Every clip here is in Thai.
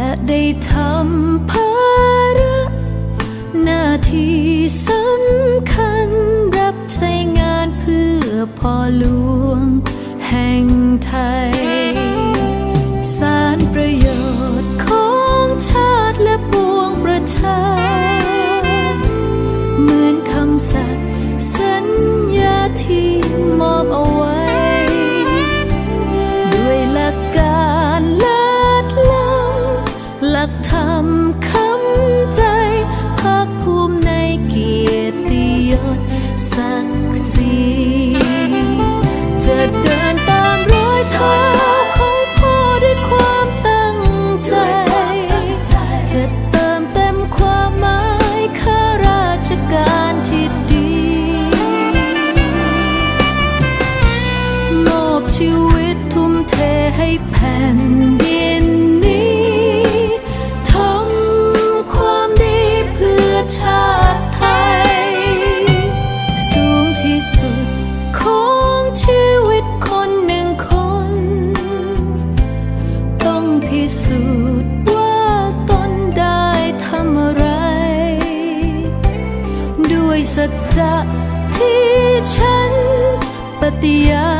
และได้ทำภาระหน้าที่สำคัญรับใช้งานเพื่อพ่อหลวง ธรรมคำใจภาคภูมิในเกียรติยศศักดิ์ศรีจะเดิน สูจน์ว่าตนได้ทำอะไร ด้วยสัจจะที่ฉันปฏิญาณ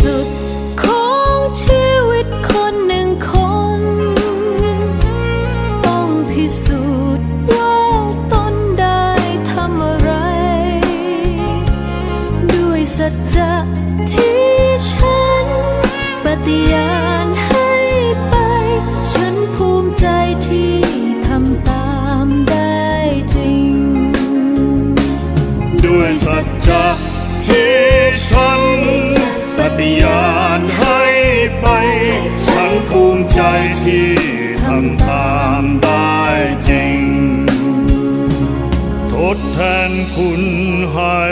สุดของชีวิตคนหนึ่งคน ต้องพิสูจน์ว่าตนได้ทำอะไร ด้วยสัจจะที่ฉันปฏิญาณให้ไป ฉันภูมิใจที่ทำตามได้จริง ด้วยสัจ แท